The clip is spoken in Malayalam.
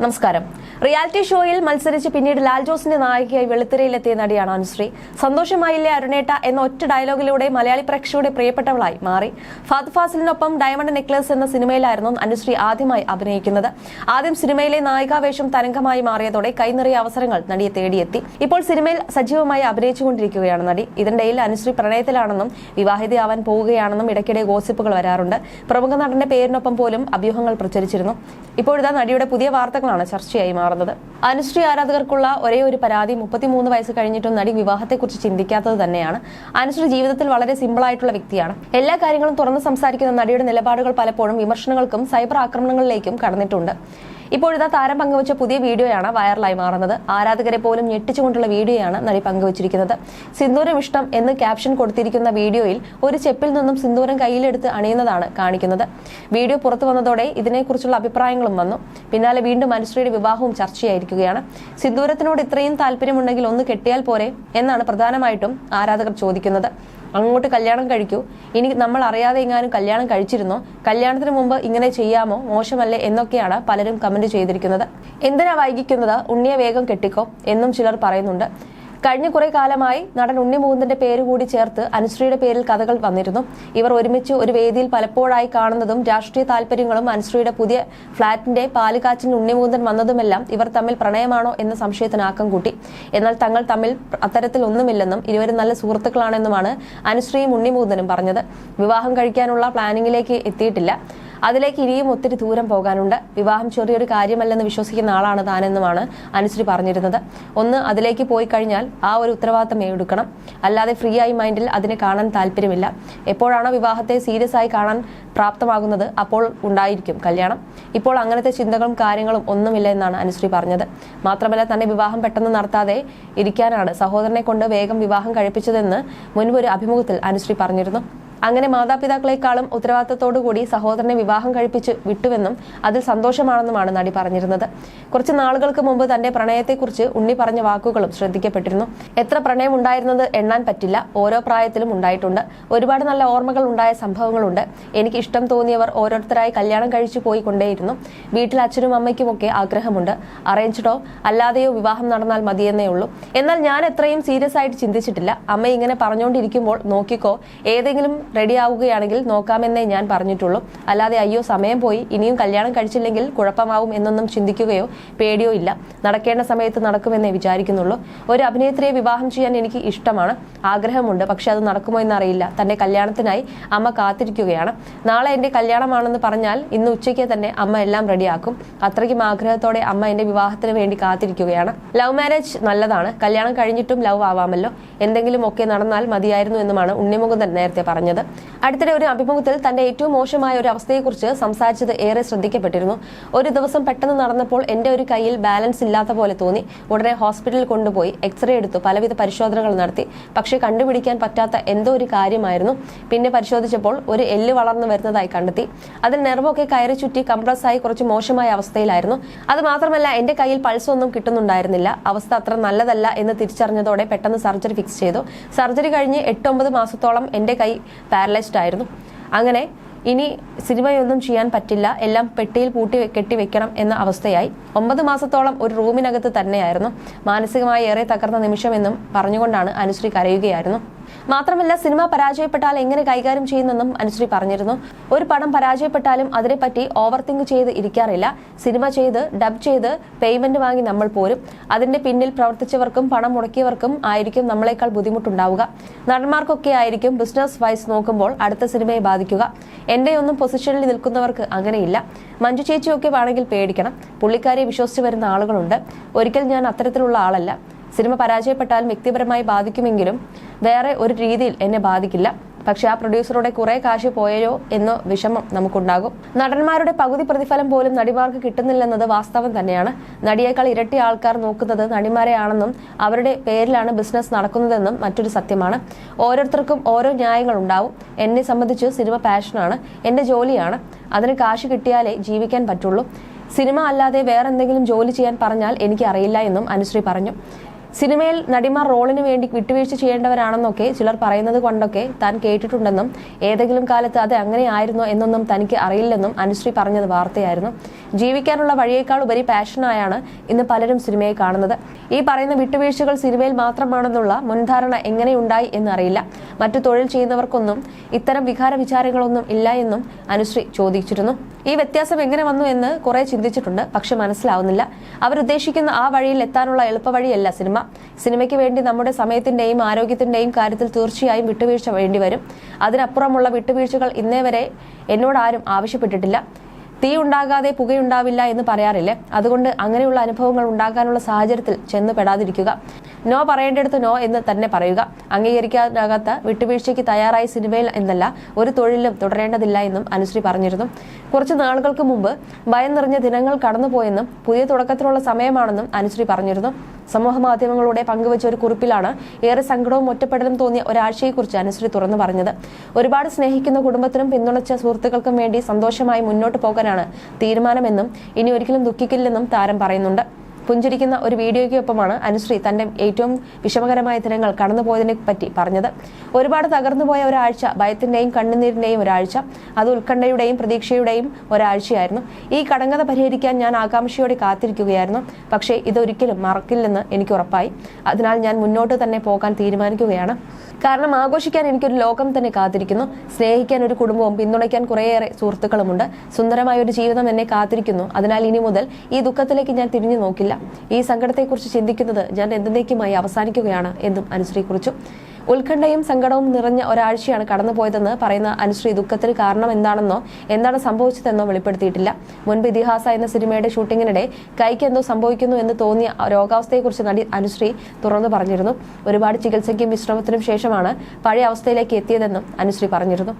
നമസ്കാരം. റിയാലിറ്റി ഷോയിൽ മത്സരിച്ച് പിന്നീട് ലാൽ ജോസിന്റെ നായികയായി വെളുത്തിരയിലെത്തിയ നടിയാണ് അനുശ്രീ. സന്തോഷമായില്ലേ അരുണേട്ട എന്ന ഒറ്റ ഡയലോഗിലൂടെ മലയാളി പ്രേക്ഷകരുടെ പ്രിയപ്പെട്ടവളായി മാറി. ഫാദ് ഫാസിലിനൊപ്പം ഡയമണ്ട് നെക്ലസ് എന്ന സിനിമയിലായിരുന്നു അനുശ്രീ ആദ്യമായി അഭിനയിക്കുന്നത്. ആദ്യം സിനിമയിലെ നായികാവേഷം തരംഗമായി മാറിയതോടെ കൈനിറിയ അവസരങ്ങൾ നടിയെ തേടിയെത്തി. ഇപ്പോൾ സിനിമയിൽ സജീവമായി അഭിനയിച്ചുകൊണ്ടിരിക്കുകയാണ് നടി. ഇതിനിടയിൽ അനുശ്രീ പ്രണയത്തിലാണെന്നും വിവാഹിതയാവാൻ പോവുകയാണെന്നും ഇടയ്ക്കിടെ ഗോസിപ്പുകൾ വരാറുണ്ട്. പ്രമുഖ നടന്റെ പേരിനൊപ്പം പോലും അഭ്യൂഹങ്ങൾ പ്രചരിച്ചിരുന്നു. ഇപ്പോഴിതാ നടിയുടെ പുതിയ വാർത്തകളാണ് ചർച്ചയായി മാറുന്നത് അനുശ്രീ ആരാധകർക്കുള്ള ഒരേ ഒരു പരാതി മുപ്പത്തിമൂന്ന് വയസ്സ് കഴിഞ്ഞിട്ടും നടി വിവാഹത്തെക്കുറിച്ച് ചിന്തിക്കാത്തത് തന്നെയാണ്. അനുശ്രീ ജീവിതത്തിൽ വളരെ സിമ്പിൾ ആയിട്ടുള്ള വ്യക്തിയാണ്. എല്ലാ കാര്യങ്ങളും തുറന്ന് സംസാരിക്കുന്ന നടിയുടെ നിലപാടുകൾ പലപ്പോഴും വിമർശനങ്ങൾക്കും സൈബർ ആക്രമണങ്ങളിലേക്കും കടന്നിട്ടുണ്ട്. ഇപ്പോഴിതാ താരം പങ്കുവച്ച പുതിയ വീഡിയോയാണ് വൈറലായി മാറുന്നത്. ആരാധകരെ പോലും ഞെട്ടിച്ചുകൊണ്ടുള്ള വീഡിയോയാണ് നടി പങ്കുവച്ചിരിക്കുന്നത്. സിന്ദൂരം ഇഷ്ടം എന്ന് ക്യാപ്ഷൻ കൊടുത്തിരിക്കുന്ന വീഡിയോയിൽ ഒരു ചെപ്പിൽ നിന്നും സിന്ദൂരം കയ്യിലെടുത്ത് അണിയുന്നതാണ് കാണിക്കുന്നത്. വീഡിയോ പുറത്തു വന്നതോടെ ഇതിനെക്കുറിച്ചുള്ള അഭിപ്രായങ്ങളും വന്നു. പിന്നാലെ വീണ്ടും അനുശ്രീയുടെ വിവാഹവും ചർച്ചയായിരിക്കുകയാണ്. സിന്ദൂരത്തിനോട് ഇത്രയും താല്പര്യമുണ്ടെങ്കിൽ ഒന്ന് കെട്ടിയാൽ പോരെ എന്നാണ് പ്രധാനമായിട്ടും ആരാധകർ ചോദിക്കുന്നത്. അങ്ങോട്ട് കല്യാണം കഴിക്കൂ. ഇനി നമ്മൾ അറിയാതെ എങ്ങാനും കല്യാണം കഴിച്ചിരുന്നോ? കല്യാണത്തിന് മുമ്പ് ഇങ്ങനെ ചെയ്യാമോ? മോശമല്ലേ എന്നൊക്കെയാണ് പലരും കമന്റ് ചെയ്തിരിക്കുന്നത്. എന്തിനാ വൈകിക്കുന്നത്? ഉണ്ണിയെ വേഗം കെട്ടിക്കോ എന്നും ചിലർ പറയുന്നുണ്ട്. കഴിഞ്ഞ കുറെ കാലമായി നടൻ ഉണ്ണി പേര് കൂടി ചേർത്ത് അനുശ്രീയുടെ പേരിൽ കഥകൾ വന്നിരുന്നു. ഇവർ ഒരുമിച്ച് ഒരു വേദിയിൽ പലപ്പോഴായി കാണുന്നതും രാഷ്ട്രീയ താല്പര്യങ്ങളും അനുശ്രീയുടെ പുതിയ ഫ്ളാറ്റിന്റെ പാലുകാച്ചിന് ഉണ്ണിമുകുന്ദൻ വന്നതുമെല്ലാം ഇവർ തമ്മിൽ പ്രണയമാണോ എന്ന സംശയത്തിന് ആക്കം കൂട്ടി. എന്നാൽ തങ്ങൾ തമ്മിൽ അത്തരത്തിൽ ഒന്നുമില്ലെന്നും ഇരുവരും നല്ല സുഹൃത്തുക്കളാണെന്നുമാണ് അനുശ്രീയും ഉണ്ണിമുകുന്ദനും പറഞ്ഞത്. വിവാഹം കഴിക്കാനുള്ള പ്ലാനിങ്ങിലേക്ക് എത്തിയിട്ടില്ല. അതിലേക്ക് ഇനിയും ഒത്തിരി ദൂരം പോകാനുണ്ട്. വിവാഹം ചെറിയൊരു കാര്യമല്ലെന്ന് വിശ്വസിക്കുന്ന ആളാണ് താനെന്നുമാണ് അനുശ്രീ പറഞ്ഞിരുന്നത്. ഒന്ന് അതിലേക്ക് പോയി കഴിഞ്ഞാൽ ആ ഒരു ഉത്തരവാദിത്തം എടുക്കണം അല്ലാതെ ഫ്രീ ആയി മൈൻഡിൽ അതിനെ കാണാൻ താല്പര്യമില്ല. എപ്പോഴാണോ വിവാഹത്തെ സീരിയസ് ആയി കാണാൻ പ്രാപ്തമാകുന്നത് അപ്പോൾ ഉണ്ടായിരിക്കും കല്യാണം. ഇപ്പോൾ അങ്ങനത്തെ ചിന്തകളും കാര്യങ്ങളും ഒന്നുമില്ല എന്നാണ് അനുശ്രീ പറഞ്ഞത്. മാത്രമല്ല തന്നെ വിവാഹം പെട്ടെന്ന് നടത്താതെ ഇരിക്കാനാണ് സഹോദരനെ കൊണ്ട് വേഗം വിവാഹം കഴിപ്പിച്ചതെന്ന് മുൻപ് ഒരു അഭിമുഖത്തിൽ അനുശ്രീ പറഞ്ഞിരുന്നു. അങ്ങനെ മാതാപിതാക്കളെക്കാളും ഉത്തരവാദിത്തത്തോടുകൂടി സഹോദരനെ വിവാഹം കഴിപ്പിച്ച് വിട്ടുവെന്നും അതിൽ സന്തോഷമാണെന്നുമാണ് നടി പറഞ്ഞിരുന്നത്. കുറച്ച് നാളുകൾക്ക് മുമ്പ് തന്റെ പ്രണയത്തെക്കുറിച്ച് ഉണ്ണി പറഞ്ഞ വാക്കുകളും ശ്രദ്ധിക്കപ്പെട്ടിരുന്നു. എത്ര പ്രണയം ഉണ്ടായിരുന്നത് എണ്ണാൻ പറ്റില്ല. ഓരോ പ്രായത്തിലും ഉണ്ടായിട്ടുണ്ട്. ഒരുപാട് നല്ല ഓർമ്മകൾ ഉണ്ടായ സംഭവങ്ങളുണ്ട്. എനിക്ക് ഇഷ്ടം തോന്നിയവർ ഓരോരുത്തരായി കല്യാണം കഴിച്ചു പോയി കൊണ്ടേയിരുന്നു വീട്ടിൽ അച്ഛനും അമ്മയ്ക്കുമൊക്കെ ആഗ്രഹമുണ്ട്. അറേഞ്ച്ഡോ അല്ലാതെയോ വിവാഹം നടന്നാൽ മതിയെന്നേ ഉള്ളൂ. എന്നാൽ ഞാൻ എത്രയും സീരിയസ് ആയിട്ട് ചിന്തിച്ചിട്ടില്ല. അമ്മ ഇങ്ങനെ പറഞ്ഞുകൊണ്ടിരിക്കുമ്പോൾ നോക്കിക്കോ ഏതെങ്കിലും റെഡി ആവുകയാണെങ്കിൽ നോക്കാമെന്നേ ഞാൻ പറഞ്ഞിട്ടുള്ളൂ. അല്ലാതെ അയ്യോ സമയം പോയി. ഇനിയും കല്യാണം കഴിച്ചില്ലെങ്കിൽ കുഴപ്പമാവും എന്നൊന്നും ചിന്തിക്കുകയോ പേടിയോ ഇല്ല. നടക്കേണ്ട സമയത്ത് നടക്കുമെന്നേ വിചാരിക്കുന്നുള്ളൂ. ഒരു അഭിനേത്രിയെ വിവാഹം ചെയ്യാൻ എനിക്ക് ഇഷ്ടമാണ്. ആഗ്രഹമുണ്ട്. പക്ഷെ അത് നടക്കുമോ എന്നറിയില്ല. തന്റെ കല്യാണത്തിനായി അമ്മ കാത്തിരിക്കുകയാണ്. നാളെ എന്റെ കല്യാണമാണെന്ന് പറഞ്ഞാൽ ഇന്ന് ഉച്ചയ്ക്ക് തന്നെ അമ്മ എല്ലാം റെഡിയാക്കും. അത്രയ്ക്കും ആഗ്രഹത്തോടെ അമ്മ എന്റെ വിവാഹത്തിന് വേണ്ടി കാത്തിരിക്കുകയാണ്. ലവ് മാരേജ് നല്ലതാണ്. കല്യാണം കഴിഞ്ഞിട്ടും ലവ് ആവാമല്ലോ. എന്തെങ്കിലും ഒക്കെ നടന്നാൽ മതിയായിരുന്നു എന്നുമാണ് ഉണ്ണിമുകുന്ദൻ നേരത്തെ പറഞ്ഞത്. അടുത്തിടെ ഒരു അഭിമുഖത്തിൽ തന്റെ ഏറ്റവും മോശമായ ഒരു അവസ്ഥയെക്കുറിച്ച് സംസാരിച്ചത് ഏറെ ശ്രദ്ധിക്കപ്പെട്ടിരുന്നു. ഒരു ദിവസം പെട്ടെന്ന് നടന്നപ്പോൾ എന്റെ ഒരു കയ്യിൽ ബാലൻസ് ഇല്ലാത്ത പോലെ തോന്നി. ഉടനെ ഹോസ്പിറ്റലിൽ കൊണ്ടുപോയി എക്സ്റേ എടുത്തു പലവിധ പരിശോധനകൾ നടത്തി. പക്ഷേ കണ്ടുപിടിക്കാൻ പറ്റാത്ത എന്തോ ഒരു കാര്യമായിരുന്നു. പിന്നെ പരിശോധിച്ചപ്പോൾ ഒരു എല്ല് വളർന്നു വരുന്നതായി കണ്ടെത്തി. അതിൽ നെർവൊക്കെ കയറി ചുറ്റി കംപ്രസ്സായി കുറച്ച് മോശമായ അവസ്ഥയിലായിരുന്നു. അത് മാത്രമല്ല എന്റെ കയ്യിൽ പൾസ് ഒന്നും കിട്ടുന്നുണ്ടായിരുന്നില്ല. അവസ്ഥ അത്ര നല്ലതല്ല എന്ന് തിരിച്ചറിഞ്ഞതോടെ പെട്ടെന്ന് സർജറി ഫിക്സ് ചെയ്തു. സർജറി കഴിഞ്ഞ് എട്ടൊമ്പത് മാസത്തോളം എന്റെ കൈ പാരലൈസ്ഡ് ആയിരുന്നു. അങ്ങനെ ഇനി സിനിമയൊന്നും ചെയ്യാൻ പറ്റില്ല. എല്ലാം പെട്ടിയിൽ പൂട്ടി കെട്ടി വെക്കണം എന്ന അവസ്ഥയായി. ഒമ്പത് മാസത്തോളം ഒരു റൂമിനകത്ത് തന്നെയായിരുന്നു. മാനസികമായി ഏറെ തകർന്ന നിമിഷമെന്നും പറഞ്ഞുകൊണ്ടാണ് അനുശ്രീ കരയുകയായിരുന്നു. മാത്രമല്ല സിനിമ പരാജയപ്പെട്ടാൽ എങ്ങനെ കൈകാര്യം ചെയ്യുന്നെന്നും അനുശ്രീ പറഞ്ഞിരുന്നു. ഒരു പടം പരാജയപ്പെട്ടാലും അതിനെപ്പറ്റി ഓവർ തിങ്ക് ചെയ്ത് ഇരിക്കാറില്ല. സിനിമ ചെയ്ത് ഡബ് ചെയ്ത് പേയ്മെന്റ് വാങ്ങി നമ്മൾ പോരും. അതിന്റെ പിന്നിൽ പ്രവർത്തിച്ചവർക്കും പണം മുടക്കിയവർക്കും ആയിരിക്കും നമ്മളെക്കാൾ ബുദ്ധിമുട്ടുണ്ടാവുക. നടന്മാർക്കൊക്കെ ആയിരിക്കും ബിസിനസ് വൈസ് നോക്കുമ്പോൾ അടുത്ത സിനിമയെ ബാധിക്കുക. എന്റെ ഒന്നും പൊസിഷനിൽ നിൽക്കുന്നവർക്ക് അങ്ങനെയില്ല. മഞ്ജു ചേച്ചിയൊക്കെ വേണമെങ്കിൽ പേടിക്കണം. പുള്ളിക്കാരിയെ വിശ്വസിച്ച് വരുന്ന ആളുകളുണ്ട്. ഒരിക്കൽ ഞാൻ അത്തരത്തിലുള്ള ആളല്ല. സിനിമ പരാജയപ്പെട്ടാൽ വ്യക്തിപരമായി ബാധിക്കുമെങ്കിലും വേറെ ഒരു രീതിയിൽ എന്നെ ബാധിക്കില്ല. പക്ഷെ ആ പ്രൊഡ്യൂസറുടെ കുറെ കാശ് പോയയോ എന്ന വിഷമം നമുക്കുണ്ടാകും. നടന്മാരുടെ പകുതി പ്രതിഫലം പോലും നടിമാർക്ക് കിട്ടുന്നില്ലെന്നത് വാസ്തവം തന്നെയാണ്. നടിയേക്കാൾ ഇരട്ടി ആൾക്കാർ നോക്കുന്നത് നടിമാരെയാണെന്നും അവരുടെ പേരിലാണ് ബിസിനസ് നടക്കുന്നതെന്നും മറ്റൊരു സത്യമാണ്. ഓരോരുത്തർക്കും ഓരോ ന്യായങ്ങൾ ഉണ്ടാവും. എന്നെ സംബന്ധിച്ച് സിനിമ പാഷനാണ് എന്റെ ജോലിയാണ്. അതിന് കാശ് കിട്ടിയാലേ ജീവിക്കാൻ പറ്റുള്ളൂ. സിനിമ അല്ലാതെ വേറെന്തെങ്കിലും ജോലി ചെയ്യാൻ പറഞ്ഞാൽ എനിക്ക് അറിയില്ല എന്നും അനുശ്രീ പറഞ്ഞു. സിനിമയിൽ നടിമാർ റോളിന് വേണ്ടി വിട്ടുവീഴ്ച ചെയ്യേണ്ടവരാണെന്നൊക്കെ ചിലർ പറയുന്നത് കൊണ്ടൊക്കെ താൻ കേട്ടിട്ടുണ്ടെന്നും ഏതെങ്കിലും കാലത്ത് അത് അങ്ങനെയായിരുന്നോ എന്നൊന്നും തനിക്ക് അറിയില്ലെന്നും അനുശ്രീ പറഞ്ഞത് വാർത്തയായിരുന്നു. ജീവിക്കാനുള്ള വഴിയേക്കാൾ ഉപരി പാഷനായാണ് ഇന്ന് പലരും സിനിമയെ കാണുന്നത്. ഈ പറയുന്ന വിട്ടുവീഴ്ചകൾ സിനിമയിൽ മാത്രമാണെന്നുള്ള മുൻധാരണ എങ്ങനെയുണ്ടായി എന്നറിയില്ല. മറ്റു തൊഴിൽ ചെയ്യുന്നവർക്കൊന്നും ഇത്തരം വികാര വിചാരങ്ങളൊന്നും ഇല്ല എന്നും അനുശ്രീ ചോദിച്ചിരുന്നു. ഈ വ്യത്യാസം എങ്ങനെ വന്നു എന്ന് കുറെ ചിന്തിച്ചിട്ടുണ്ട് പക്ഷെ മനസ്സിലാവുന്നില്ല. അവരുദ്ദേശിക്കുന്ന ആ വഴിയിൽ എത്താനുള്ള എളുപ്പവഴിയല്ല സിനിമ. സിനിമയ്ക്ക് വേണ്ടി നമ്മുടെ സമയത്തിന്റെയും ആരോഗ്യത്തിന്റെയും കാര്യത്തിൽ തീർച്ചയായും വിട്ടുവീഴ്ച വേണ്ടിവരും അതിനപ്പുറമുള്ള വിട്ടുവീഴ്ചകൾ ഇന്നേ വരെ എന്നോട് ആരും ആവശ്യപ്പെട്ടിട്ടില്ല. തീ ഉണ്ടാകാതെ പുകയുണ്ടാവില്ല എന്ന് പറയാറില്ലേ? അതുകൊണ്ട് അങ്ങനെയുള്ള അനുഭവങ്ങൾ ഉണ്ടാകാനുള്ള സാഹചര്യത്തിൽ ചെന്ന് പെടാതിരിക്കുക. നോ പറയേണ്ടടുത്ത് നോ എന്ന് തന്നെ പറയുക. അംഗീകരിക്കാനാകാത്ത വിട്ടുവീഴ്ചയ്ക്ക് തയ്യാറായ സിനിമയിൽ എന്നല്ല ഒരു തൊഴിലും തുടരേണ്ടതില്ല എന്നും അനുശ്രീ പറഞ്ഞിരുന്നു. കുറച്ച് നാളുകൾക്ക് മുമ്പ് ഭയം നിറഞ്ഞ ദിനങ്ങൾ കടന്നുപോയെന്നും പുതിയ തുടക്കത്തിനുള്ള സമയമാണെന്നും അനുശ്രീ പറഞ്ഞിരുന്നു. സമൂഹ മാധ്യമങ്ങളിലൂടെ പങ്കുവച്ച ഒരു കുറിപ്പിലാണ് ഏറെ സങ്കടവും ഒറ്റപ്പെടലും തോന്നിയ ഒരാഴ്ചയെക്കുറിച്ച് അനുശ്രീ തുറന്നു പറഞ്ഞത്. ഒരുപാട് സ്നേഹിക്കുന്ന കുടുംബത്തിനും പിന്തുണച്ച സുഹൃത്തുക്കൾക്കും വേണ്ടി സന്തോഷമായി മുന്നോട്ട് പോകാനാണ് തീരുമാനമെന്നും ഇനി ഒരിക്കലും ദുഃഖിക്കില്ലെന്നും താരം പറയുന്നുണ്ട്. പുഞ്ചിരിക്കുന്ന ഒരു വീഡിയോയ്ക്കൊപ്പമാണ് അനുശ്രീ തന്റെ ഏറ്റവും വിഷമകരമായ ദിനങ്ങൾ കടന്നുപോയതിനെ പറ്റി പറഞ്ഞത്. ഒരുപാട് തകർന്നുപോയ ഒരാഴ്ച ഭയത്തിന്റെയും കണ്ണുനീരിന്റെയും ഒരാഴ്ച അത് ഉത്കണ്ഠയുടെയും പ്രതീക്ഷയുടെയും ഒരാഴ്ചയായിരുന്നു. ഈ കടങ്കഥ പരിഹരിക്കാൻ ഞാൻ ആകാംക്ഷയോടെ കാത്തിരിക്കുകയായിരുന്നു. പക്ഷേ ഇതൊരിക്കലും മറക്കില്ലെന്ന് എനിക്ക് ഉറപ്പായി. അതിനാൽ ഞാൻ മുന്നോട്ട് തന്നെ പോകാൻ തീരുമാനിക്കുകയാണ്. കാരണം ആഘോഷിക്കാൻ എനിക്കൊരു ലോകം തന്നെ കാത്തിരിക്കുന്നു. സ്നേഹിക്കാൻ ഒരു കുടുംബവും പിന്തുണയ്ക്കാൻ കുറേയേറെ സുഹൃത്തുക്കളുമുണ്ട്. സുന്ദരമായ ഒരു ജീവിതം എന്നെ കാത്തിരിക്കുന്നു. അതിനാൽ ഇനി മുതൽ ഈ ദുഃഖത്തിലേക്ക് ഞാൻ തിരിഞ്ഞു നോക്കില്ല. ഈ സങ്കടത്തെക്കുറിച്ച് ചിന്തിക്കുന്നത് ഞാൻ എന്തെന്നേക്കുമായി അവസാനിക്കുകയാണ് എന്നും അനുശ്രീ കുറിച്ചു. ഉത്കണ്ഠയും സങ്കടവും നിറഞ്ഞ ഒരാഴ്ചയാണ് കടന്നുപോയതെന്ന് പറയുന്ന അനുശ്രീ ദുഃഖത്തിന് കാരണം എന്താണെന്നോ എന്താണ് സംഭവിച്ചതെന്നോ വെളിപ്പെടുത്തിയിട്ടില്ല. മുൻപ് ഇതിഹാസ എന്ന സിനിമയുടെ ഷൂട്ടിങ്ങിനിടെ കൈക്ക് എന്തോ സംഭവിക്കുന്നു എന്ന് തോന്നിയ രോഗാവസ്ഥയെക്കുറിച്ച് നടി അനുശ്രീ തുറന്നു പറഞ്ഞിരുന്നു. ഒരുപാട് ചികിത്സയ്ക്കും വിശ്രമത്തിനും ശേഷമാണ് പഴയ അവസ്ഥയിലേക്ക് എത്തിയതെന്നും അനുശ്രീ പറഞ്ഞിരുന്നു.